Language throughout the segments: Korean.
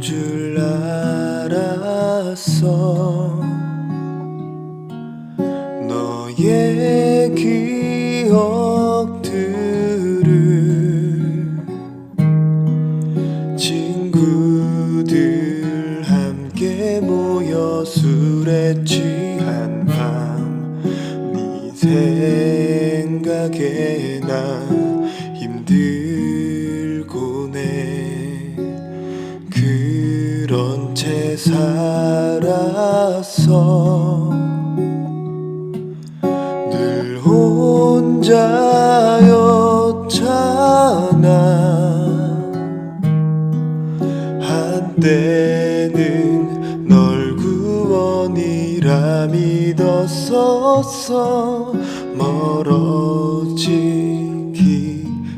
줄 알았어. 너의 기억들을 친구들 함께 모여 술에 취한 밤 네 생각에 난 힘들 그런 채 살았어 늘 혼자였잖아. 한때는 널 구원이라 믿었었어. 멀어지기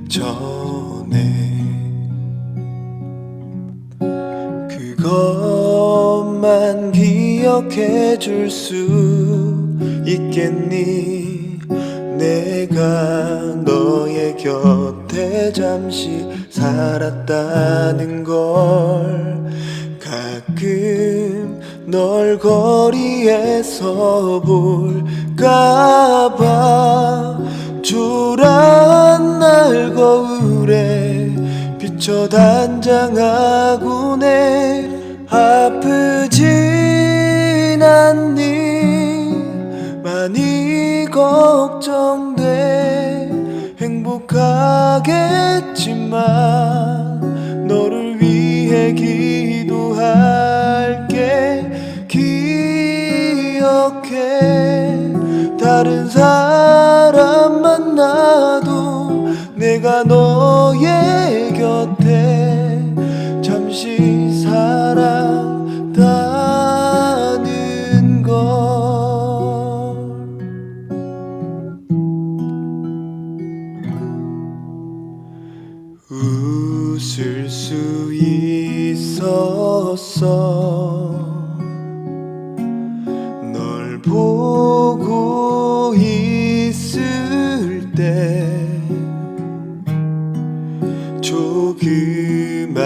전에 기억해 줄 수 있겠니? 내가 너의 곁에 잠시 살았다는 걸 가끔 널 거리에서 볼까봐 초라한 날 거울에 비춰 단장하곤 해 아프진 하겠지만 너를 위해 기도할게. 기억해. 다른 사람 만나도 내가 너의 수 있었어 널 보고 있을 때 조그만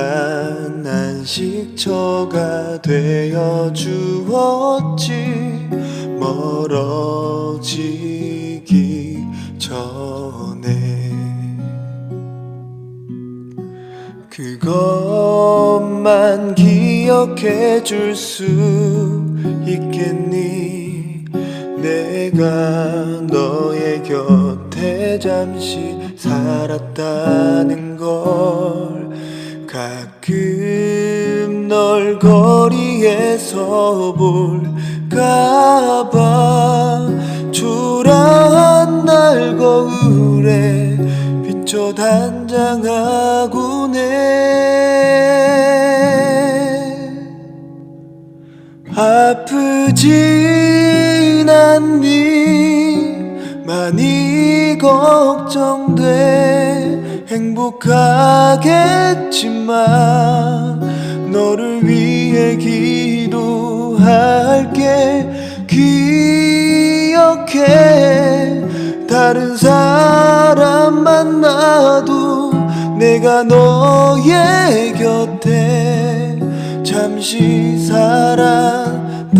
안식처가 되어 주었지 멀어지 그것만 기억해 줄 수 있겠니? 내가 너의 곁에 잠시 살았다는 걸 가끔 널 거리에서 볼까봐 초라한 날 거울에 비춰 단장하곤 해 아프진 않니 많이 걱정돼. 행복하겠지만 너를 위해 기도할게. 기 억해 다른 사람 만나도 내가 너의 곁에 잠시 살았다